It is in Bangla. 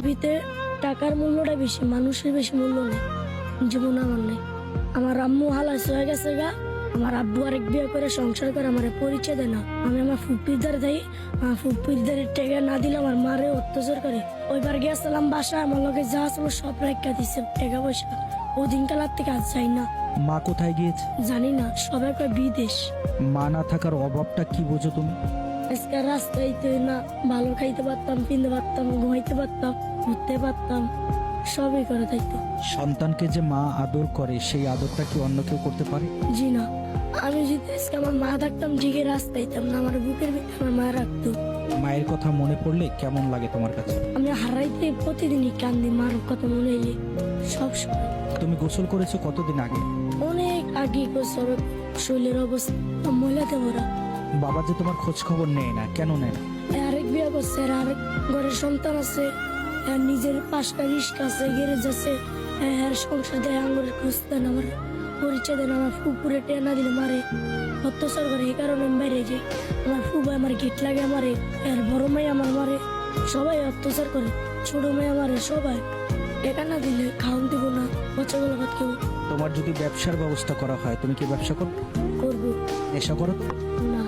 পৃথিবীতে টাকার মূল্যটা বেশি মানুষের বেশি মূল্য নেই যেমন আমার নেই। আমার আম্মু হালাস হয়ে গেছে গা। আমার আব্বু আরেক বিয়ে করে সংসার করে আমার পরিচয় দেয় না। আমি আমার ফুপিদার দেই আমার ফুপিদার টেকা না দিলে আমার মারে অত্যাচার করে। ওইবার গেছিলাম বাসা আমার লগে যা ছিল সব রেখা দিচ্ছে টাকা পয়সা। ও দিনকালার থেকে আজ যাই না। মা কোথায় গিয়েছে? জানি না সবাই বিদেশ। মা না থাকার অভাবটা কি বোঝো তুমি? আজকে রাস্তায় না ভালো খাইতে পারতাম পিনতে পারতাম ঘুমাইতে পারতাম ঘুরতে পারতাম সবই করে থাকতো। সন্তানকে যে মা আদর করে সেই আদরটা কি অন্য কেউ করতে পারে? জি না। আমি যদি আজকে আমার মা থাকতাম ঠিকই রাস্তায় না আমার বুকের ভিতরে আমার মা রাখতো। মায়ের কথা মনে পড়লে কেমন লাগে তোমার কাছে? আমি হারাইতে প্রতিদিনই কান্দি মার কথা মনে এলে সব সময়। তুমি গোসল করেছ কতদিন আগে? অনেক আগে গোসল শরীরের অবস্থা মহিলাতে ভরা বাবা যে তোমার খোঁজ খবর নেয় না কেন নেয় না? আরেক বিয়ে করছে আর আরেক ঘরের সন্তান আছে আর নিজের পাঁচটা রিস্ক আছে গ্যারেজ আছে আর সংসার দেয় আঙুরের খোঁজ দেন আমার পরিচয় দেন আমার ফুপুরে টেনা দিলে মারে। অত্যাচার করে এই কারণে আমি বাইরে যাই। আমার ফুবাই আমার গিট লাগে মারে আর বড় মেয়ে আমার মারে। সবাই অত্যাচার করে ছোট মেয়ে মারে সবাই। টাকা না দিলে খাওয়ান দিব না বাচ্চাগুলো ভাত কেউ। তোমার যদি ব্যবসার ব্যবস্থা করা হয় তুমি কি ব্যবসা করো করব। নেশা করো? না